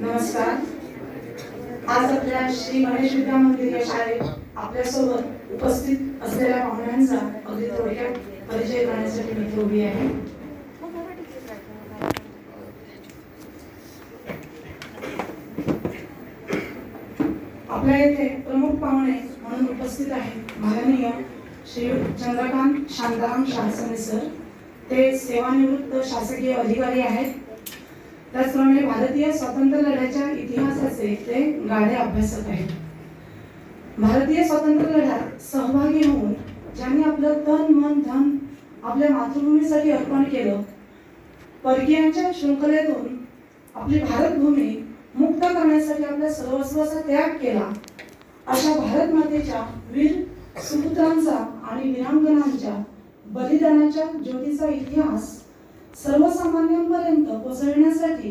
नमस्कार. आज आपल्या श्री गणेश विद्या मंदिर या शाळेत आपल्यासोबत उपस्थित असलेल्या पाहुण्यांचा अगदी थोडक्यात परिचय करण्यासाठी मी इथे उभी आहे. आपल्या येथे प्रमुख पाहुणे म्हणून उपस्थित आहेत माननीय श्री चंद्रकांत शांताराम शासने सर. ते सेवानिवृत्त शासकीय अधिकारी आहेत. त्याचप्रमाणे भारतीय स्वातंत्र्य लढ्याच्या इतिहासाचे ते गाढे अभ्यासक आहेत. भारतीय स्वातंत्र्य लढ्यात सहभागी होऊन ज्यांनी आपलं तन मन धन आपल्या मातृभूमीसाठी अर्पण केलं परकीयांच्या शृंखलेतून आपली भारतभूमी मुक्त करण्यासाठी आपल्या सर्वस्वाचा त्याग केला अशा भारत मातेच्या वीर सुपुत्रांचा आणि वीरांगणांच्या बलिदानाच्या ज्योतीचा इतिहास सर्वसामान्यांपर्यंत पोचविण्यासाठी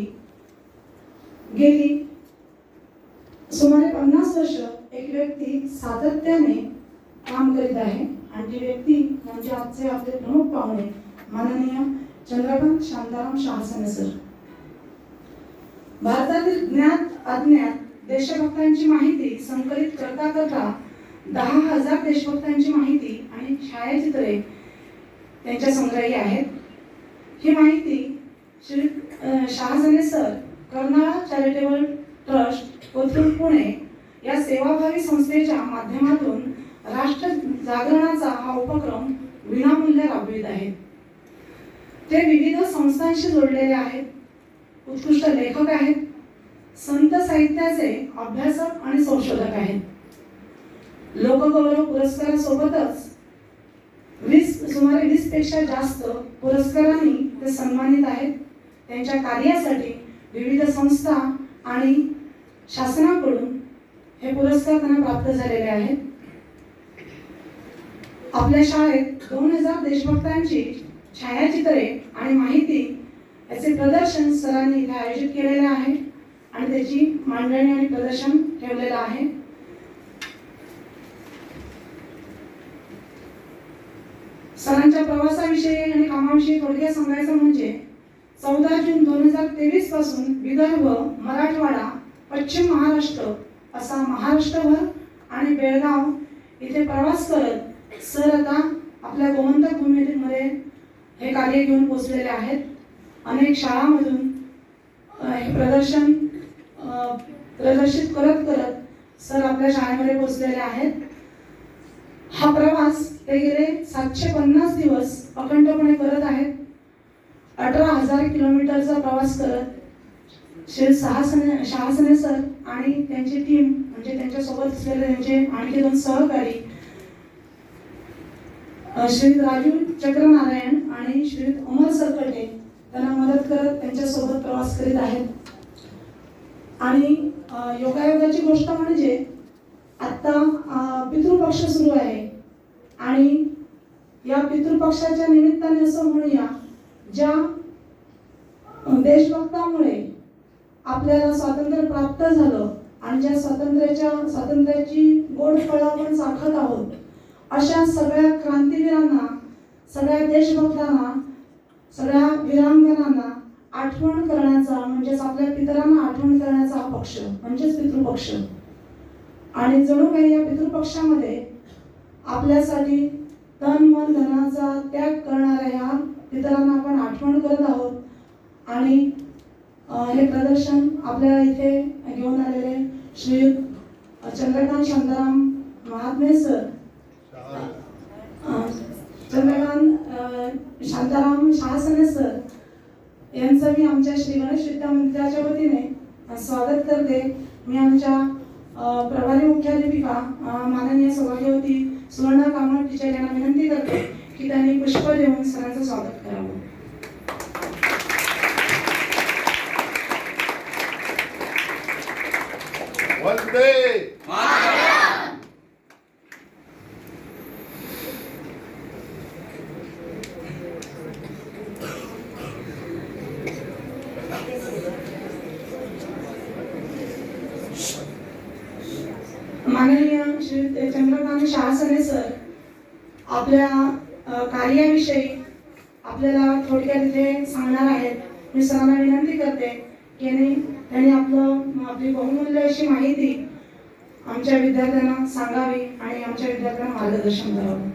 गेली. सुमारे पन्नास वर्ष एक व्यक्ती सातत्याने काम करीत आहे आणि ती व्यक्ती म्हणजे आजचे आपले प्रमुख पाहुणे माननीय चंद्रकांत शांताराम शहासने सर. भारतातील ज्ञात अज्ञात देशभक्तांची माहिती संकलित करता करता दहा हजार देशभक्तांची माहिती आणि छायाचित्रे त्यांच्या संग्रही आहेत. ही माहिती Shri Shahajane sir Karnala charitable trust Kothrud Pune या सेवाभावी संस्थेच्या माध्यमातून राष्ट्र जागरणाचा हा उपक्रम विनामूल्य राबवित आहेत ते विविध संस्थांशी जोडलेले आहेत. उत्कृष्ट लेखक आहेत. संत साहित्याचे अभ्यासक आणि संशोधक आहेत. लोकगौरव पुरस्कारासोबतच वीस सुमारे वीसपेक्षा जास्त पुरस्कार ते सन्मानित आहेत. त्यांच्या कार्यासाठी विविध संस्था आणि शासनाकडून हे पुरस्कार त्यांना प्राप्त झालेले आहेत. आपल्या शाळेत दोन हजार देशभक्तांची छायाचित्रे आणि माहिती याचे प्रदर्शन सरांनी इथे आयोजित केलेले आहे आणि त्याची मांडणी आणि प्रदर्शन ठेवलेलं आहे. सरांच्या प्रवासाविषयी आणि सांगायचं म्हणजे चौदा जून दोन हजार तेवीसपासून विदर्भ मराठवाडा पश्चिम महाराष्ट्र असा महाराष्ट्रभर आणि बेळगाव इथे प्रवास करत सर आता आपल्या गोमंतक भूमीमध्ये हे कार्य घेऊन पोचलेले आहेत. अनेक शाळांमधून हे प्रदर्शन प्रदर्शित करत करत सर आपल्या शाळेमध्ये पोचलेले आहेत. हा प्रवास ते गेले सातशे पन्नास दिवस अखंडपणे करत आहेत. अठरा हजार किलोमीटरचा प्रवास करत श्री सहासने शहासने सर आणि त्यांची टीम म्हणजे त्यांच्यासोबत असलेले त्यांचे आणखी दोन सहकारी श्री राजू चक्रनारायण आणि श्री अमर सरकटे त्यांना मदत करत त्यांच्यासोबत प्रवास करीत आहेत. आणि योगायोगाची गोष्ट म्हणजे आता पितृपक्ष सुरू आहे. आणि या पितृपक्षाच्या निमित्ताने असं म्हणूया ज्या देशभक्तामुळे आपल्याला स्वातंत्र्य प्राप्त झालं आणि ज्या स्वातंत्र्याच्या स्वातंत्र्याची गोड फळं आपण चाखत आहोत अशा सगळ्या क्रांतीवीरांना सगळ्या देशभक्तांना सगळ्या वीरांगणांना आठवण करण्याचा म्हणजेच आपल्या पितरांना आठवण करण्याचा हा पक्ष म्हणजेच पितृपक्ष. आणि जणू काही या पितृपक्षामध्ये आपल्यासाठी तन मन धनाचा त्याग करणाऱ्या ह्या पितरांना आपण आठवण करत आहोत. आणि हे प्रदर्शन आपल्या इथे घेऊन आलेले श्री चंद्रकांत शांताराम महात्मे सर. चंद्रकांत शांताराम शहासने सर यांचं मी आमच्या श्री गणेश विद्या मंदिराच्या वतीने स्वागत करते. मी आमच्या प्रभारी मुख्याध्यापिका माननीय सौभाग्यवती टीचर यांना विनंती करते की त्यांनी पुष्प देऊन सरांचं स्वागत करावं. माननीय श्री चंद्रकांत शहासने सर आपल्या कार्याविषयी आपल्याला थोडक्यात इथे सांगणार आहेत मी सरांना विनंती करते की त्यांनी आपलं आपली बहुमूल्य अशी माहिती आमच्या विद्यार्थ्यांना सांगावी आणि आमच्या विद्यार्थ्यांना मार्गदर्शन करावं.